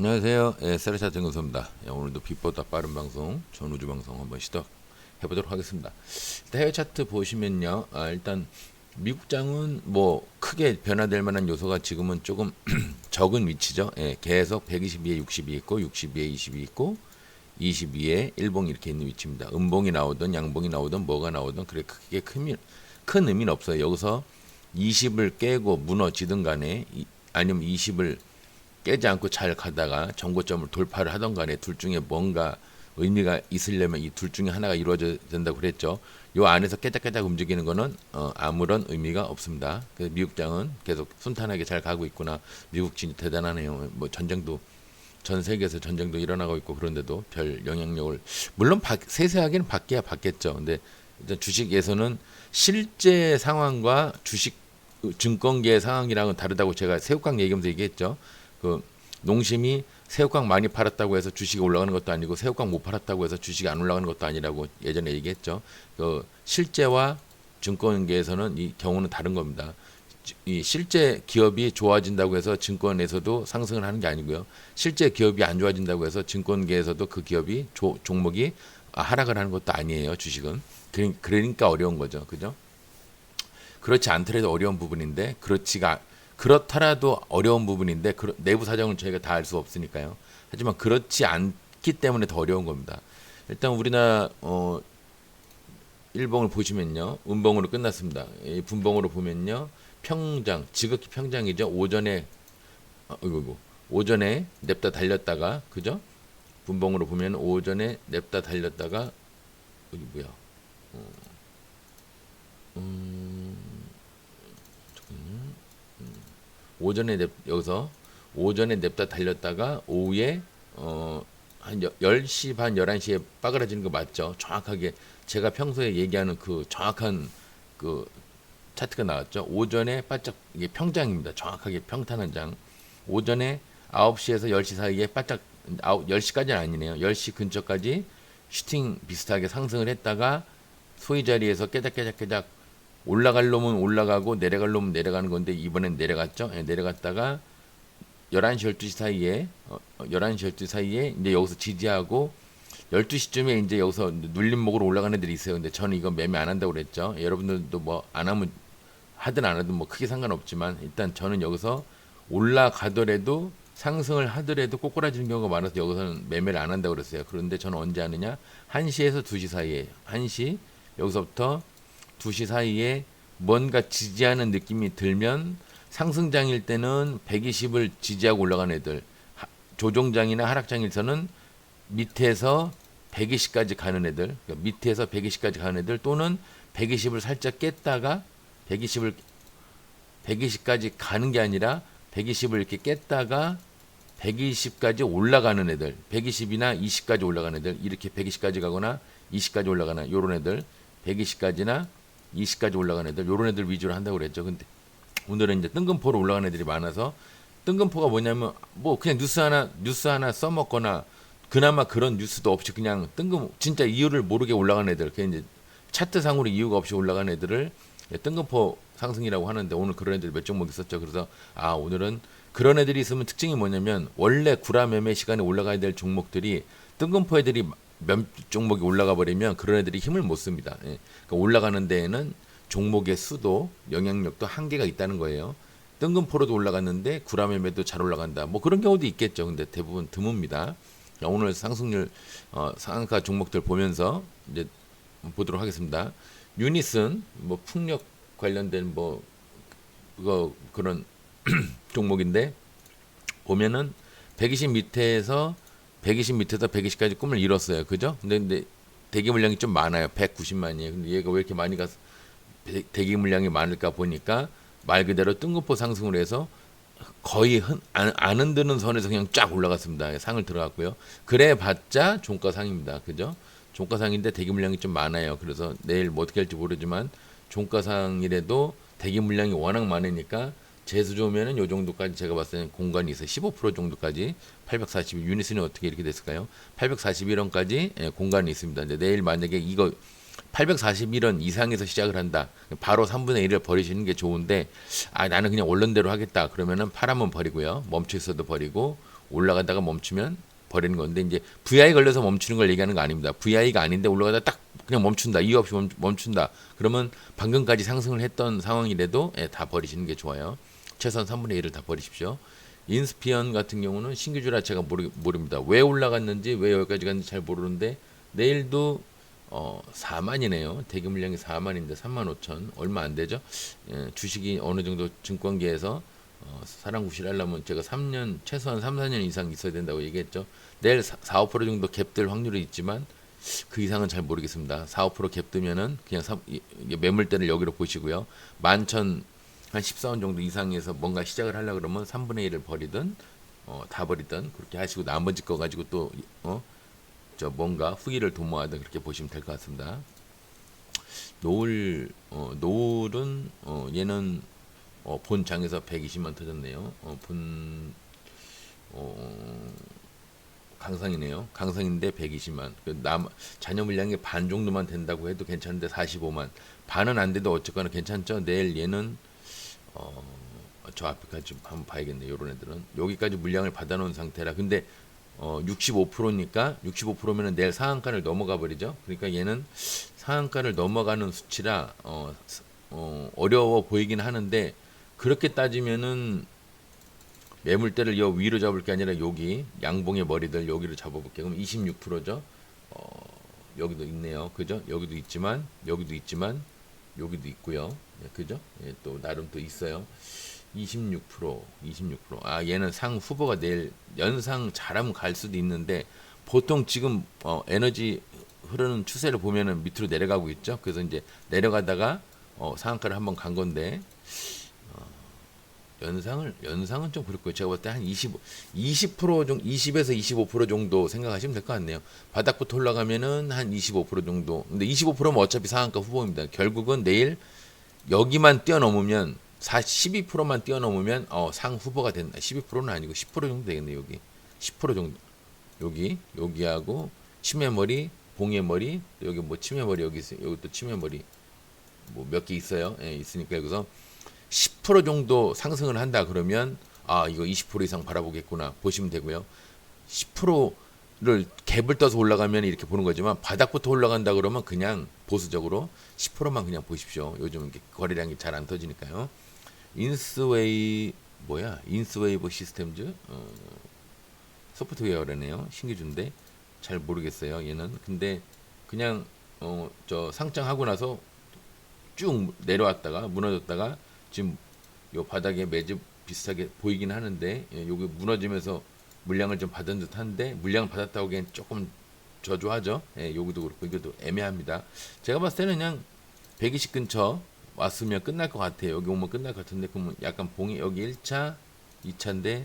안녕하세요. 예, 세르샤 정근수입니다. 예, 오늘도 빛보다 빠른 방송, 전우주 방송 한번 시도해보도록 하겠습니다. 해외 차트 보시면요. 아, 일단 미국장은 뭐 크게 변화될 만한 요소가 지금은 조금 적은 위치죠. 예, 계속 122에 62 있고 62에 22 있고 22에 일봉 이렇게 있는 위치입니다. 음봉이 나오든 양봉이 나오든 뭐가 나오든 그래 크게 큰, 큰 의미는 없어요. 여기서 20을 깨고 무너지든 간에 이, 아니면 20을 깨지 않고 잘 가다가 정고점을 돌파를 하던 간에 둘 중에 뭔가 의미가 있으려면 이 둘 중에 하나가 이루어져야 된다고 그랬죠. 요 안에서 깨작깨작 움직이는 거는 어, 아무런 의미가 없습니다. 그래서 미국장은 계속 순탄하게 잘 가고 있구나. 미국 진짜 대단하네요. 뭐 전쟁도 전 세계에서 전쟁도 일어나고 있고 그런데도 별 영향력을 물론 바, 세세하게는 받게야 받겠죠. 근데 일단 주식에서는 실제 상황과 주식 증권계의 상황이랑은 다르다고 제가 새우깡 얘기하면서 얘기했죠. 그 농심이 새우깡 많이 팔았다고 해서 주식이 올라가는 것도 아니고 새우깡 못 팔았다고 해서 주식이 안 올라가는 것도 아니라고 예전에 얘기했죠. 그 실제와 증권계에서는 이 경우는 다른 겁니다. 이 실제 기업이 좋아진다고 해서 증권에서도 상승을 하는 게 아니고요. 실제 기업이 안 좋아진다고 해서 증권계에서도 그 기업이 조, 종목이 하락을 하는 것도 아니에요. 주식은 그러니까 어려운 거죠. 그죠? 그렇지 않더라도 어려운 부분인데 그렇지가 그렇더라도 어려운 부분인데 그, 내부 사정을 저희가 다 알 수 없으니까요. 하지만 그렇지 않기 때문에 더 어려운 겁니다. 일단 우리나라 어 일봉을 보시면요. 음봉으로 끝났습니다. 이 분봉으로 보면요. 평장, 지극히 평장이죠. 오전에 어, 이거 오전에 냅다 달렸다가 그죠? 분봉으로 보면 오전에 냅다 달렸다가 여기 뭐야? 어, 음, 오전에 냅, 여기서 오전에 냅다 달렸다가 오후에 어, 한 10시 반 11시에 빠그라지는 거 맞죠? 정확하게 제가 평소에 얘기하는 그 정확한 그 차트가 나왔죠. 오전에 바짝 이게 평장입니다. 정확하게 평탄한 장. 오전에 9시에서 10시 사이에 바짝 9, 10시까지는 아니네요. 10시 근처까지 슈팅 비슷하게 상승을 했다가 소위 자리에서 깨작깨작깨작 올라갈 놈은 올라가고 내려갈 놈은 내려가는 건데 이번엔 내려갔죠. 예, 내려갔다가 11시 12시 사이에 어, 11시 12시 사이에 이제 여기서 지지하고 12시쯤에 이제 여기서 눌림목으로 올라가는 애들이 있어요. 근데 저는 이거 매매 안 한다고 그랬죠. 예, 여러분들도 뭐 안 하면 하든 안 하든 뭐 크게 상관없지만 일단 저는 여기서 올라가더라도 상승을 하더라도 꼬꾸라지는 경우가 많아서 여기서는 매매를 안 한다고 그랬어요. 그런데 저는 언제 하느냐? 1시에서 2시 사이에 1시 여기서부터 2시 사이에 뭔가 지지하는 느낌이 들면 상승장일 때는 120을 지지하고 올라간 애들. 조종장이나 하락장일서는 밑에서 120까지 가는 애들. 그러니까 밑에서 120까지 가는 애들 또는 120을 살짝 깼다가 120을 120까지 가는 게 아니라 120을 이렇게 깼다가 120까지 올라가는 애들. 120이나 20까지 올라가는 애들. 이렇게 120까지 가거나 20까지 올라가는 요런 애들. 120까지나 20까지 올라가는 애들 요런 애들 위주로 한다고 그랬죠. 근데 오늘은 이제 뜬금포로 올라가는 애들이 많아서 뜬금포가 뭐냐면 뭐 그냥 뉴스 하나 뉴스 하나 써먹거나 그나마 그런 뉴스도 없이 그냥 뜬금 진짜 이유를 모르게 올라가는 애들 그 이제 차트상으로 이유가 없이 올라가는 애들을 뜬금포 상승이라고 하는데 오늘 그런 애들 몇 종목 있었죠. 그래서 아 오늘은 그런 애들이 있으면 특징이 뭐냐면 원래 구라 매매 시간에 올라가야 될 종목들이 뜬금포 애들이 몇 종목이 올라가 버리면 그런 애들이 힘을 못 씁니다. 예. 그러니까 올라가는 데에는 종목의 수도 영향력도 한계가 있다는 거예요. 뜬금포로도 올라갔는데 구라매매도 잘 올라간다. 뭐 그런 경우도 있겠죠. 근데 대부분 드뭅니다. 오늘 상승률 어, 상한가 종목들 보면서 이제 보도록 하겠습니다. 유니슨 뭐 풍력 관련된 뭐 그거 그런 종목인데 보면은 120 밑에서 120 밑에서 120까지 꿈을 이뤘어요. 그죠? 근데, 근데 대기 물량이 좀 많아요. 190만이에요. 근데 얘가 왜 이렇게 많이 가서 대기 물량이 많을까 보니까 말 그대로 뜬금포 상승을 해서 거의 흔, 안, 안 흔드는 선에서 그냥 쫙 올라갔습니다. 상을 들어갔고요. 그래 봤자 종가상입니다. 그죠? 종가상인데 대기 물량이 좀 많아요. 그래서 내일 뭐 어떻게 할지 모르지만 종가상이라도 대기 물량이 워낙 많으니까 재수 좋으면은 요 정도까지 제가 봤을 때는 공간이 있어요. 15% 정도까지 840 유니스는 어떻게 이렇게 됐을까요? 841원까지 예, 공간이 있습니다. 근데 내일 만약에 이거 841원 이상에서 시작을 한다. 바로 3분의 1을 버리시는 게 좋은데 아 나는 그냥 원론대로 하겠다. 그러면은 팔 한번 버리고요. 멈춰 있어도 버리고 올라가다가 멈추면 버리는 건데 이제 VI 걸려서 멈추는 걸 얘기하는 거 아닙니다. VI가 아닌데 올라가다 딱 그냥 멈춘다. 이유 없이 멈, 멈춘다. 그러면 방금까지 상승을 했던 상황이라도 예, 다 버리시는 게 좋아요. 최소한 3분의 1을 다 버리십시오. 인스피언 같은 경우는 신규주라 제가 모르, 모릅니다. 왜 올라갔는지 왜 여기까지 갔는지 잘 모르는데 내일도 어 4만이네요. 대기 물량이 4만인데 3만 5천 얼마 안 되죠. 예, 주식이 어느 정도 증권계에서 어, 사랑 구실하려면 제가 3년 최소한 3, 4년 이상 있어야 된다고 얘기했죠. 내일 4, 5% 정도 갭될 확률이 있지만 그 이상은 잘 모르겠습니다. 4, 5%갭 뜨면은 그냥 이게 매물대를 여기로 보시고요. 만천 한 14원 정도 이상에서 뭔가 시작을 하려 그러면 3분의 1을 버리든 어, 다 버리든 그렇게 하시고 나머지 거 가지고 또 어, 저 뭔가 후기를 도모하든 그렇게 보시면 될 것 같습니다. 노을 어, 노을은 어, 얘는 어, 본 장에서 120만 터졌네요. 어, 본 어, 강상이네요. 강상인데 120만. 그 남, 잔여 물량이 반 정도만 된다고 해도 괜찮은데 45만. 반은 안 돼도 어쨌거나 괜찮죠. 내일 얘는 어, 저 앞에까지 좀 한번 봐야겠네요. 요런 애들은 여기까지 물량을 받아놓은 상태라. 근데 어, 65%니까 65%면은 내일 상한가를 넘어가 버리죠. 그러니까 얘는 상한가를 넘어가는 수치라 어, 스- 어, 어려워 보이긴 하는데 그렇게 따지면은 매물대를 여 위로 잡을 게 아니라 여기 양봉의 머리들 여기로 잡아볼게요. 그럼 26%죠. 어, 여기도 있네요. 그죠? 여기도 있지만 여기도 있지만 여기도 있고요. 예, 그죠? 예, 또 나름 또 있어요. 26%, 26%. 아, 얘는 상 후보가 내일 연상 잘하면 갈 수도 있는데 보통 지금 어, 에너지 흐르는 추세를 보면은 밑으로 내려가고 있죠. 그래서 이제 내려가다가 어, 상한가를 한번 간 건데 연상을 연상은 좀 그렇고요. 제가 봤을 때한 20, 20% 정도, 20에서 25% 정도 생각하시면 될 것 같네요. 바닥부터 올라가면은 한 25% 정도. 근데 25%면 어차피 상한가 후보입니다. 결국은 내일 여기만 뛰어넘으면 4, 12%만 뛰어넘으면 어, 상 후보가 된다. 12%는 아니고 10% 정도 되겠네요. 여기 10% 정도. 여기 여기하고 치매머리, 봉해머리, 여기 뭐 치매머리 여기 있어요. 여기 또 치매머리 뭐 몇 개 있어요. 예, 있으니까 여기서 10% 정도 상승을 한다 그러면 아 이거 20% 이상 바라보겠구나 보시면 되고요. 10% 를 갭을 떠서 올라가면 이렇게 보는 거지만 바닥부터 올라간다 그러면 그냥 보수적으로 10%만 그냥 보십시오. 요즘 거래량이 잘 안 터지니까요. 인스웨이 뭐야? 인스웨이브 시스템즈 어, 소프트웨어라네요. 신기준데 잘 모르겠어요. 얘는 근데 그냥 어, 저 상장하고 나서 쭉 내려왔다가 무너졌다가 지금 요 바닥에 매집 비슷하게 보이긴 하는데 예, 요게 무너지면서 물량을 좀 받은 듯한데 물량을 받았다고 하기엔 조금 저조하죠. 예, 여기도 그렇고 이것도 애매합니다. 제가 봤을 때는 그냥 120 근처 왔으면 끝날 것 같아요. 여기 오면 끝날 것 같은데 그러면 약간 봉이 여기 1차, 2차인데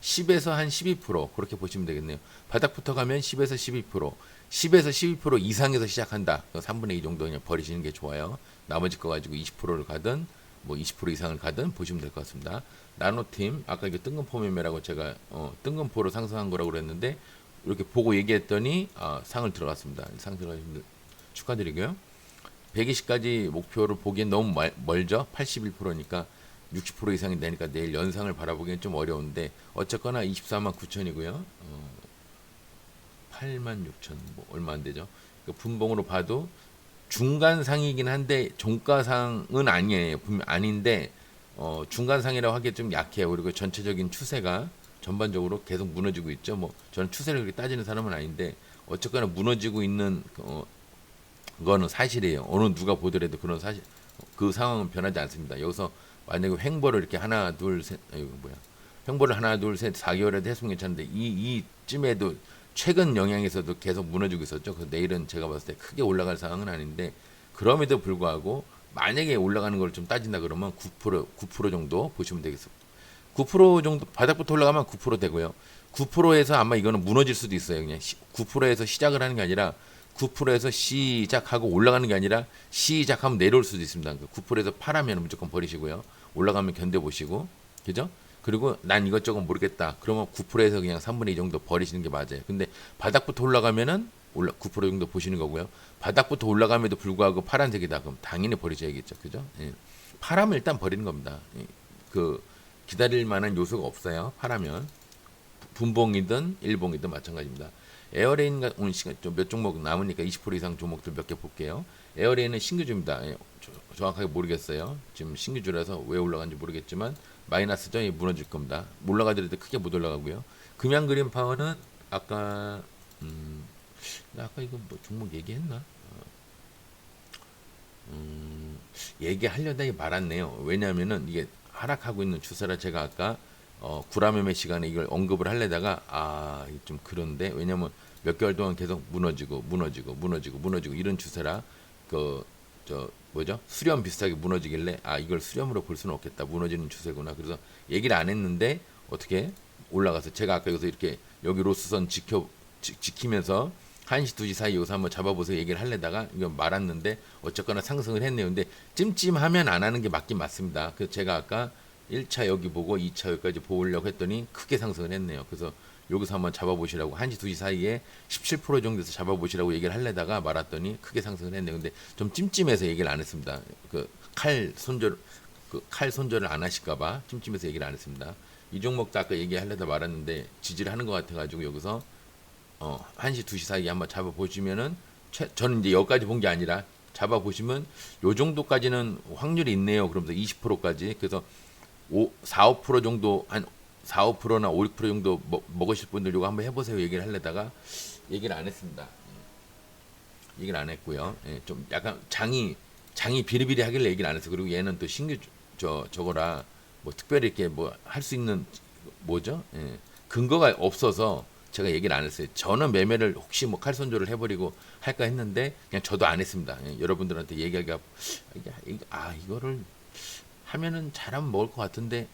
10에서 한 12% 그렇게 보시면 되겠네요. 바닥부터 가면 10에서 12%, 10에서 12% 이상에서 시작한다. 3분의 2 정도 그냥 버리시는 게 좋아요. 나머지 거 가지고 20%를 가든 뭐 20% 이상을 가든 보시면 될 것 같습니다. 나노팀 아까 이게 뜬금포 매매라고 제가 어, 뜬금포로 상승한 거라고 그랬는데 이렇게 보고 얘기했더니 아, 상을 들어갔습니다. 상 들어가신 축하드리고요. 120까지 목표를 보기엔 너무 멀, 멀죠. 81%니까 60% 이상이 되니까 내일 연상을 바라보기엔 좀 어려운데 어쨌거나 24만 9천이고요. 어, 8만 6천 뭐 얼마 안 되죠. 그 분봉으로 봐도 중간상이긴 한데 종가상은 아니에요. 분명 아닌데 어, 중간상이라고 하기에 좀 약해요. 그리고 전체적인 추세가 전반적으로 계속 무너지고 있죠. 뭐 저는 추세를 그렇게 따지는 사람은 아닌데 어쨌거나 무너지고 있는 어, 거는 사실이에요. 어느 누가 보더라도 그런 사실 그 상황은 변하지 않습니다. 여기서 만약에 횡보를 이렇게 하나 둘셋 뭐야 횡보를 하나 둘셋 4개월에도 했으면 괜찮은데 이 이쯤에도 최근 영향에서도 계속 무너지고 있었죠. 그 내일은 제가 봤을 때 크게 올라갈 상황은 아닌데 그럼에도 불구하고 만약에 올라가는 걸 좀 따진다 그러면 9% 9% 정도 보시면 되겠습니다. 9% 정도 바닥부터 올라가면 9% 되고요. 9%에서 아마 이거는 무너질 수도 있어요. 그냥 9%에서 시작을 하는 게 아니라 9%에서 시작하고 올라가는 게 아니라 시작하면 내려올 수도 있습니다. 9%에서 팔하면 무조건 버리시고요. 올라가면 견뎌보시고, 그죠? 그리고 난 이것저것 모르겠다. 그러면 9%에서 그냥 3분의 2 정도 버리시는 게 맞아요. 근데 바닥부터 올라가면은 올라 9% 정도 보시는 거고요. 바닥부터 올라감에도 불구하고 파란색이다. 그럼 당연히 버리셔야겠죠. 그죠? 예. 파라면 일단 버리는 겁니다. 예. 그 기다릴 만한 요소가 없어요. 파라면 분봉이든 일봉이든 마찬가지입니다. 에어레인 가- 오늘 시간 좀 몇 종목 남으니까 20% 이상 종목들 몇 개 볼게요. 에어레인은 신규주입니다. 예, 저- 정확하게 모르겠어요. 지금 신규주라서 왜 올라간지 모르겠지만 마이너스죠. 예, 무너질 겁니다. 올라가더라도 크게 못 올라가고요. 금양 그린 파워는 아까 음, 나 아까 이거 뭐 종목 얘기했나? 어, 음, 얘기하려다가 말았네요. 왜냐하면은 이게 하락하고 있는 추세라 제가 아까 어, 구라매매 시간에 이걸 언급을 하려다가 아, 좀 그런데 왜냐면 몇 개월 동안 계속 무너지고 무너지고 무너지고 무너지고 이런 추세라 그 저 뭐죠? 수렴 비슷하게 무너지길래 아 이걸 수렴으로 볼 수는 없겠다. 무너지는 추세구나. 그래서 얘기를 안 했는데 어떻게 올라가서 제가 아까 여기서 이렇게 여기 로스선 지켜 지, 지키면서 1시 2시 사이 여기서 한번 잡아보세요 얘기를 하려다가 이거 말았는데 어쨌거나 상승을 했네요. 근데 찜찜하면 안 하는 게 맞긴 맞습니다. 그래서 제가 아까 1차 여기 보고 2차 여기까지 보려고 했더니 크게 상승을 했네요. 그래서 여기서 한번 잡아보시라고 1시 2시 사이에 17% 정도에서 잡아보시라고 얘기를 하려다가 말았더니 크게 상승을 했네요. 근데 좀 찜찜해서 얘기를 안 했습니다. 그 칼 손절 그 칼 손절을 안 하실까봐 찜찜해서 얘기를 안 했습니다. 이 종목도 아까 얘기하려다 말았는데 지지를 하는 것 같아가지고 여기서 어, 1시 2시 사이에 한번 잡아 보시면은 최, 저는 이제 여기까지 본 게 아니라 잡아 보시면 요 정도까지는 확률이 있네요. 그러면서 20%까지. 그래서 5, 4, 5% 정도 한 4, 5%나 5, 6% 정도 먹, 먹으실 분들 요거 한번 해보세요. 얘기를 하려다가 얘기를 안 했습니다. 예. 얘기를 안 했고요. 예, 좀 약간 장이 장이 비리비리 하길래 얘기를 안 했어요. 그리고 얘는 또 신규 주- 저 저거라 뭐 특별히 이렇게 뭐 할 수 있는 뭐죠? 예, 근거가 없어서 제가 얘기를 안 했어요. 저는 매매를 혹시 뭐 칼손절을 해버리고 할까 했는데 그냥 저도 안 했습니다. 예, 여러분들한테 얘기하기가 이거- 아 이거를 하면은 잘하면 먹을 것 같은데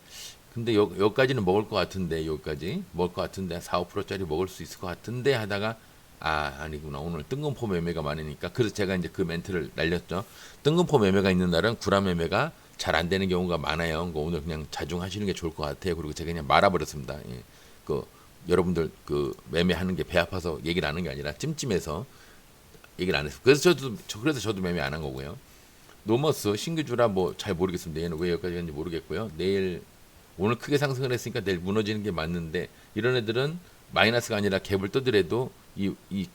근데 여, 여기까지는 먹을 것 같은데 여기까지. 먹을 것 같은데 4, 5%짜리 먹을 수 있을 것 같은데 하다가 아 아니구나. 오늘 뜬금포 매매가 많으니까. 그래서 제가 이제 그 멘트를 날렸죠. 뜬금포 매매가 있는 날은 구라 매매가 잘 안 되는 경우가 많아요. 오늘 그냥 자중하시는 게 좋을 것 같아요. 그리고 제가 그냥 말아버렸습니다. 예. 그 여러분들 그 매매하는 게 배 아파서 얘기를 안 하는 게 아니라 찜찜해서 얘기를 안 했어요. 그래서 저도 저, 그래서 저도 매매 안 한 거고요. 노머스 신규주라 뭐 잘 모르겠습니다. 얘는 왜 여기까지 갔는지 모르겠고요. 내일 오늘 크게 상승을 했으니까 내일 무너지는 게 맞는데 이런 애들은 마이너스가 아니라 갭을 떠더라도 이, 이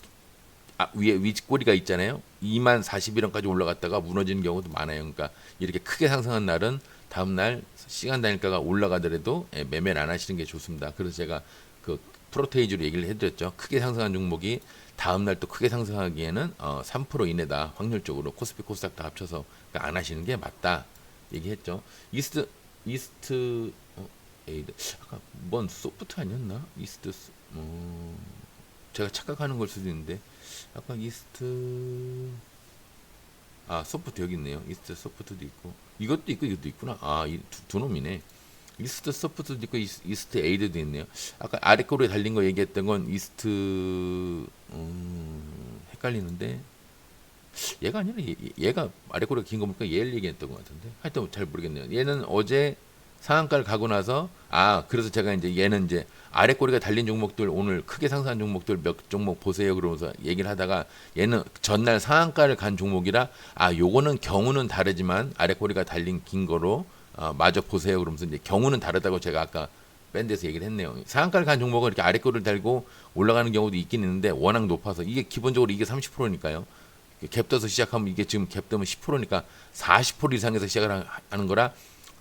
아, 위에 윗꼬리가 있잖아요. 2만 41원까지 올라갔다가 무너지는 경우도 많아요. 그러니까 이렇게 크게 상승한 날은 다음 날 시간 단일가가 올라가더라도 예, 매매를 안 하시는 게 좋습니다. 그래서 제가 그 프로테이지로 얘기를 해드렸죠. 크게 상승한 종목이 다음 날 또 크게 상승하기에는 어, 3% 이내다 확률적으로 코스피 코스닥 다 합쳐서 그러니까 안 하시는 게 맞다 얘기했죠. 이스트 이스트 어, 에이드 아까 뭔 소프트 아니었나? 이스트 스- 어, 제가 착각하는 걸 수도 있는데 아까 이스트 아 소프트 여기 있네요. 이스트 소프트도 있고 이것도 있고 이것도 있구나. 아두 두 놈이네. 이스트 소프트도 있고 이스- 이스트 에이드도 있네요. 아까 아래 거로 달린 거 얘기했던 건 이스트 음, 헷갈리는데 얘가 아니라 얘, 얘가 아래 거로 긴 거 보니까 얘를 얘기했던 것 같은데 하여튼 잘 모르겠네요. 얘는 어제 상한가를 가고 나서 아 그래서 제가 이제 얘는 이제 아래 꼬리가 달린 종목들 오늘 크게 상승한 종목들 몇 종목 보세요 그러면서 얘기를 하다가 얘는 전날 상한가를 간 종목이라 아 요거는 경우는 다르지만 아래 꼬리가 달린 긴 거로 아, 마저 보세요 그러면서 이제 경우는 다르다고 제가 아까 밴드에서 얘기를 했네요. 상한가를 간 종목은 이렇게 아래 꼬리를 달고 올라가는 경우도 있긴 있는데 워낙 높아서 이게 기본적으로 이게 30%니까요. 갭 떠서 시작하면 이게 지금 갭 뜨면 10%니까 40% 이상에서 시작을 하- 하는 거라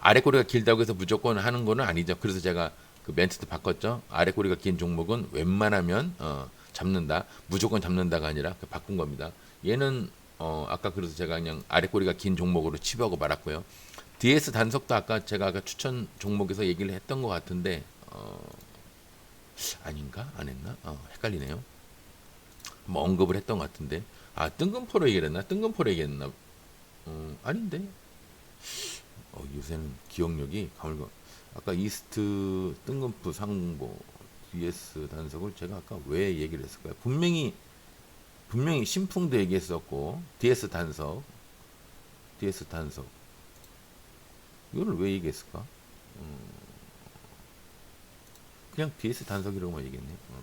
아래 꼬리가 길다고 해서 무조건 하는 거는 아니죠. 그래서 제가 그 멘트도 바꿨죠. 아래 꼬리가 긴 종목은 웬만하면 어, 잡는다. 무조건 잡는다가 아니라 그 바꾼 겁니다. 얘는 어, 아까 그래서 제가 그냥 아래 꼬리가 긴 종목으로 치부하고 말았고요. DS 단속도 아까 제가 아까 추천 종목에서 얘기를 했던 것 같은데 어, 아닌가 안 했나? 어, 헷갈리네요. 뭐 언급을 했던 것 같은데 아 뜬금포로 얘기를 했나? 뜬금포로 얘기했나? 어, 아닌데 어, 요새는 기억력이 가물가. 아까 이스트 뜬금포 상보 DS 단속을 제가 아까 왜 얘기를 했을까요? 분명히 분명히 신풍도 얘기했었고 DS 단속, DS 단속 이거를 왜 얘기했을까? 음, 그냥 DS 단속이라고만 얘기했네요. 어.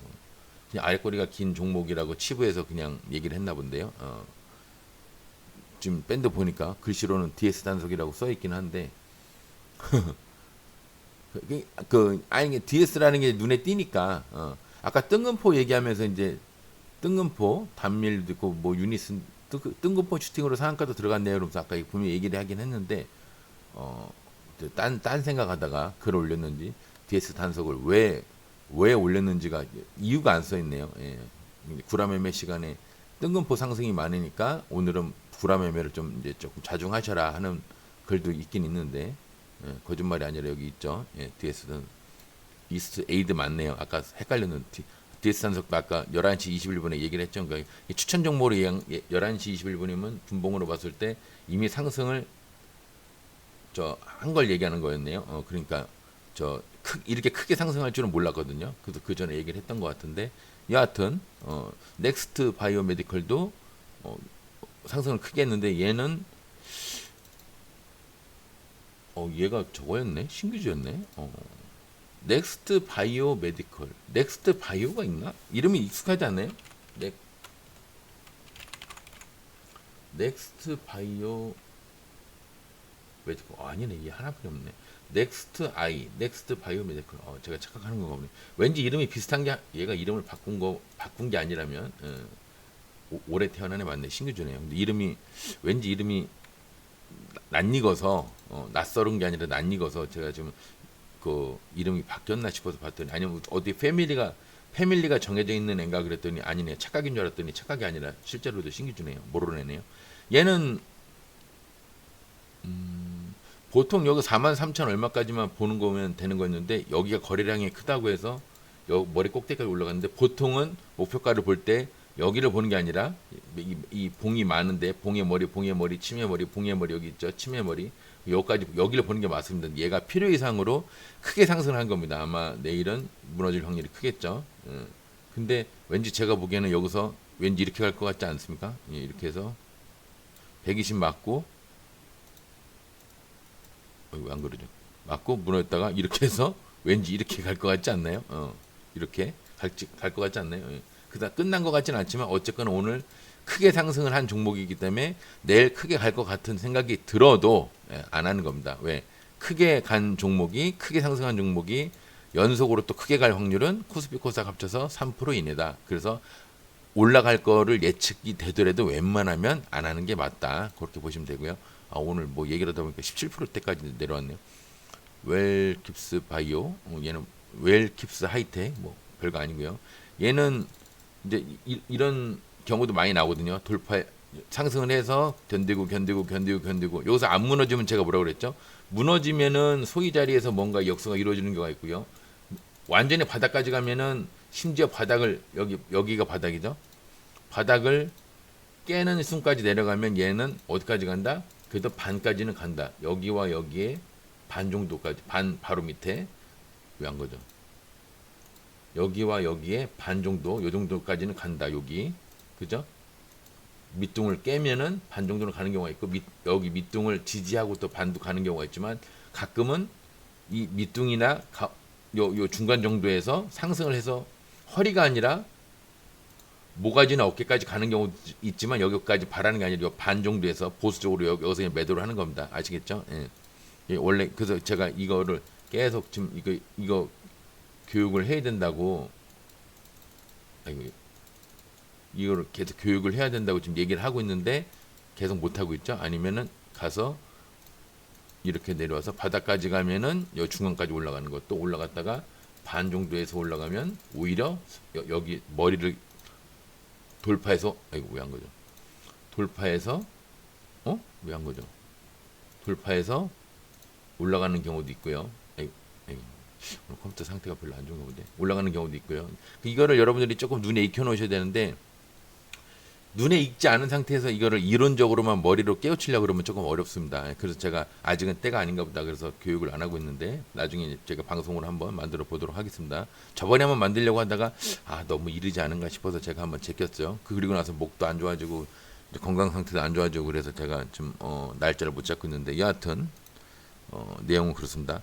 그냥 아랫꼬리가 긴 종목이라고 치부해서 그냥 얘기를 했나 본데요. 어. 지금 밴드 보니까 글씨로는 DS 단속이라고 써 있긴 한데 그, 그 아니 DS라는 게 눈에 띄니까 어. 아까 뜬금포 얘기하면서 이제 뜬금포 단밀도 있고 뭐 유니슨 뜬- 뜬금포 슈팅으로 상한가도 들어갔네요. 그러면서 아까 분명히 얘기를 하긴 했는데 어딴 딴 생각하다가 글 올렸는지 DS 단속을 왜왜 올렸는지가 이유가 안 써 있네요. 예. 구라 매매 시간에 뜬금포 상승이 많으니까 오늘은 구라 매매를 좀 이제 조금 자중하셔라 하는 글도 있긴 있는데 예, 거짓말이 아니라 여기 있죠. 예, DS는 이스트 에이드 맞네요. 아까 헷갈렸는 디, DS 단속도 아까 11시 21분에 얘기를 했죠. 그러니까 이 추천 종목으로 예양, 예, 11시 21분이면 분봉으로 봤을 때 이미 상승을 저 한 걸 얘기하는 거였네요. 어, 그러니까 저 크, 이렇게 크게 상승할 줄은 몰랐거든요. 그래서 그 전에 얘기를 했던 것 같은데 여하튼 어, 넥스트 바이오 메디컬도 어, 상승을 크게 했는데 얘는 어 얘가 저거였네 신규주였네. 어. 넥스트 바이오 메디컬 넥스트 바이오가 있나? 이름이 익숙하지 않나요? 넥 넥스트 바이오 메디컬 아, 아니네 이게 하나밖에 없네. 넥스트 아이 넥스트 바이오 메디컬 어, 제가 착각하는 건가 보네. 왠지 이름이 비슷한 게 얘가 이름을 바꾼 거 바꾼 게 아니라면 어, 오- 올해 태어난 애 맞네. 신규주네요. 근데 이름이 왠지 이름이 낯익어서 어, 낯설은 게 아니라 낯익어서 제가 지금 그 이름이 바뀌었나 싶어서 봤더니 아니면 어디 패밀리가 패밀리가 정해져 있는 애인가 그랬더니 아니네. 착각인 줄 알았더니 착각이 아니라 실제로도 신기주네요. 모르는 애네요. 얘는 음, 보통 여기 4만 3천 얼마까지만 보는 거면 되는 거였는데 여기가 거래량이 크다고 해서 여 머리 꼭대기까지 올라갔는데 보통은 목표가를 볼때 여기를 보는 게 아니라 이, 이 봉이 많은데 봉의 머리, 봉의 머리, 치매 머리, 봉의 머리 여기 있죠. 치매 머리. 여기까지 여기를 보는 게 맞습니다. 얘가 필요 이상으로 크게 상승한 겁니다. 아마 내일은 무너질 확률이 크겠죠. 예. 근데 왠지 제가 보기에는 여기서 왠지 이렇게 갈 것 같지 않습니까? 예, 이렇게 해서 120 맞고 어, 왜안 그러죠? 맞고 무너졌다가 이렇게 해서 왠지 이렇게 갈 것 같지 않나요? 어, 이렇게 갈것 같지 않나요? 예. 그다 끝난 것 같지는 않지만 어쨌거나 오늘 크게 상승을 한 종목이기 때문에 내일 크게 갈 것 같은 생각이 들어도 예, 안 하는 겁니다. 왜? 크게 간 종목이 크게 상승한 종목이 연속으로 또 크게 갈 확률은 코스피 코스닥 합쳐서 3% 이내다. 그래서 올라갈 거를 예측이 되더라도 웬만하면 안 하는 게 맞다. 그렇게 보시면 되고요. 아, 오늘 뭐 얘기를 하다 보니까 17%대까지 내려왔네요. 웰킵스 바이오, 어, 얘는 웰킵스 하이텍, 뭐 별거 아니고요. 얘는 이제 이, 이런 경우도 많이 나오거든요. 돌파 상승을 해서 견디고 견디고 견디고 견디고 여기서 안 무너지면 제가 뭐라고 그랬죠? 무너지면은 소위 자리에서 뭔가 역수가 이루어지는 경우가 있고요. 완전히 바닥까지 가면은 심지어 바닥을 여기 여기가 바닥이죠. 바닥을 깨는 순까지 내려가면 얘는 어디까지 간다? 그래도 반까지는 간다. 여기와 여기에 반 정도까지 반 바로 밑에 왜 한 거죠? 여기와 여기에 반 정도, 요 정도까지는 간다. 여기, 그죠? 밑둥을 깨면은 반 정도는 가는 경우가 있고 밑, 여기 밑둥을 지지하고 또 반도 가는 경우가 있지만 가끔은 이 밑둥이나 가, 요, 요 중간 정도에서 상승을 해서 허리가 아니라 모가지나 어깨까지 가는 경우도 있지만 여기까지 바라는 게 아니라 요반 정도에서 보수적으로 여- 여기서 매도를 하는 겁니다. 아시겠죠? 예. 예, 원래 그래서 제가 이거를 계속 지금 이거 이거 교육을 해야 된다고 아이고 이거를 계속 교육을 해야 된다고 지금 얘기를 하고 있는데 계속 못 하고 있죠. 아니면은 가서 이렇게 내려와서 바닥까지 가면은 여 중간까지 올라가는 것도 올라갔다가 반 정도에서 올라가면 오히려 여, 기 머리를 돌파해서 아이고 왜 한 거죠? 돌파해서 어? 왜 한 거죠? 돌파해서 올라가는 경우도 있고요. 아이고, 아이고. 오늘 컴퓨터 상태가 별로 안 좋은가 본데 올라가는 경우도 있고요. 이거를 여러분들이 조금 눈에 익혀 놓으셔야 되는데 눈에 익지 않은 상태에서 이거를 이론적으로만 머리로 깨우치려고 그러면 조금 어렵습니다. 그래서 제가 아직은 때가 아닌가 보다 그래서 교육을 안 하고 있는데 나중에 제가 방송으로 한번 만들어 보도록 하겠습니다. 저번에 한번 만들려고 하다가 아 너무 이르지 않은가 싶어서 제가 한번 제꼈죠. 그 그리고 나서 목도 안 좋아지고 건강 상태도 안 좋아지고 그래서 제가 좀 어, 날짜를 못 잡고 있는데 여하튼 어, 내용은 그렇습니다.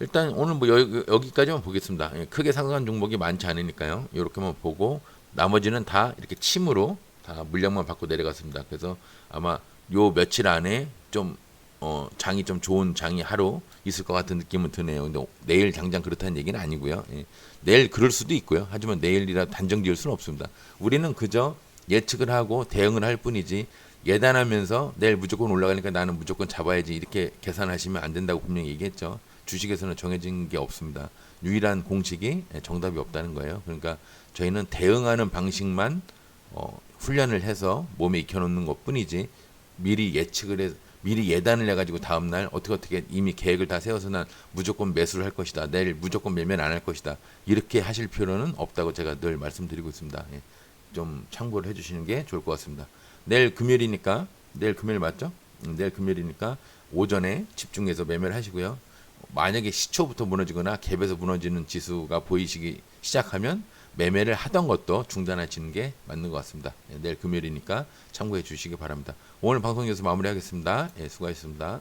일단 오늘 뭐 여기, 여기까지만 보겠습니다. 예, 크게 상승한 종목이 많지 않으니까요. 이렇게만 보고 나머지는 다 이렇게 침으로 다 물량만 받고 내려갔습니다. 그래서 아마 요 며칠 안에 좀 어, 장이 좀 좋은 장이 하루 있을 것 같은 느낌은 드네요. 근데 내일 당장 그렇다는 얘기는 아니고요. 예. 내일 그럴 수도 있고요. 하지만 내일이라 단정 지을 수는 없습니다. 우리는 그저 예측을 하고 대응을 할 뿐이지 예단하면서 내일 무조건 올라가니까 나는 무조건 잡아야지 이렇게 계산하시면 안 된다고 분명히 얘기했죠. 주식에서는 정해진 게 없습니다. 유일한 공식이 정답이 없다는 거예요. 그러니까 저희는 대응하는 방식만 어, 훈련을 해서 몸에 익혀놓는 것 뿐이지 미리 예측을 해 미리 예단을 해가지고 다음날 어떻게 어떻게 이미 계획을 다 세워서 난 무조건 매수를 할 것이다. 내일 무조건 매매는 안할 것이다. 이렇게 하실 필요는 없다고 제가 늘 말씀드리고 있습니다. 예. 좀 참고를 해주시는 게 좋을 것 같습니다. 내일 금요일이니까 내일 금요일 맞죠? 음, 내일 금요일이니까 오전에 집중해서 매매를 하시고요. 만약에 시초부터 무너지거나 갭에서 무너지는 지수가 보이시기 시작하면 매매를 하던 것도 중단하시는 게 맞는 것 같습니다. 예, 내일 금요일이니까 참고해 주시기 바랍니다. 오늘 방송 여기서 마무리하겠습니다. 예, 수고하셨습니다.